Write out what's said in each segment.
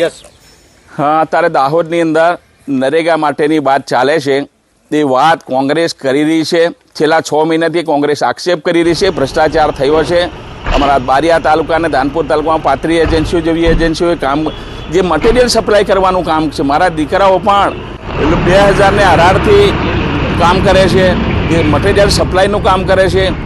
Yes હા, અત્યારે દાહોદની અંદર નરેગા માટેની વાત ચાલે છે. તે વાત કોંગ્રેસ કરી રહી છે. છેલ્લા છ મહિનાથી કોંગ્રેસ આક્ષેપ કરી રહી છે. ભ્રષ્ટાચાર થયો છે. અમારા બારિયા તાલુકા અને ધાનપુર તાલુકામાં પાત્રી એજન્સીઓ જેવી એજન્સીઓએ કામ જે મટીરિયલ સપ્લાય કરવાનું કામ છે. મારા દીકરાઓ પણ એટલે બે હજારને અઢારથી કામ કરે છે. જે મટીરિયલ સપ્લાયનું કામ કરે છે.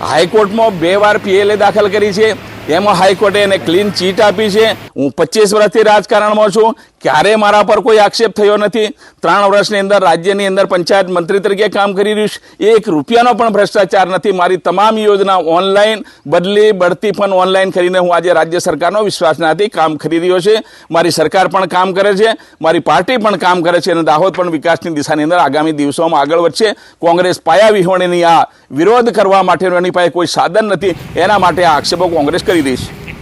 હાઈકોર્ટમાં બે વાર પીએલએ દાખલ કરી છે. એમાં હાઈકોર્ટે એને ક્લીન ચીટ આપી છે. હું પચીસ વર્ષથી રાજકારણમાં છું. ક્યારે મારા પર કોઈ આક્ષેપ થયો નથી. ત્રણ વર્ષની અંદર રાજ્યની અંદર પંચાયત મંત્રી તરીકે કામ કરી રહ્યું છે. એક રૂપિયાનો પણ ભ્રષ્ટાચાર નથી. મારી તમામ યોજના ઓનલાઈન બદલી, બઢતી પણ ઓનલાઈન કરીને હું આજે રાજ્ય સરકારનો વિશ્વાસનાથી કામ કરી રહ્યો છે. મારી સરકાર પણ કામ કરે છે. મારી પાર્ટી પણ કામ કરે છે અને દાહોદ પણ વિકાસની દિશાની અંદર આગામી દિવસોમાં આગળ વધશે. કોંગ્રેસ પાયા વિહોણીની આ વિરોધ કરવા માટેનો એની પાસે કોઈ સાધન નથી. એના માટે આ આક્ષેપો કોંગ્રેસ કરી રહી છે.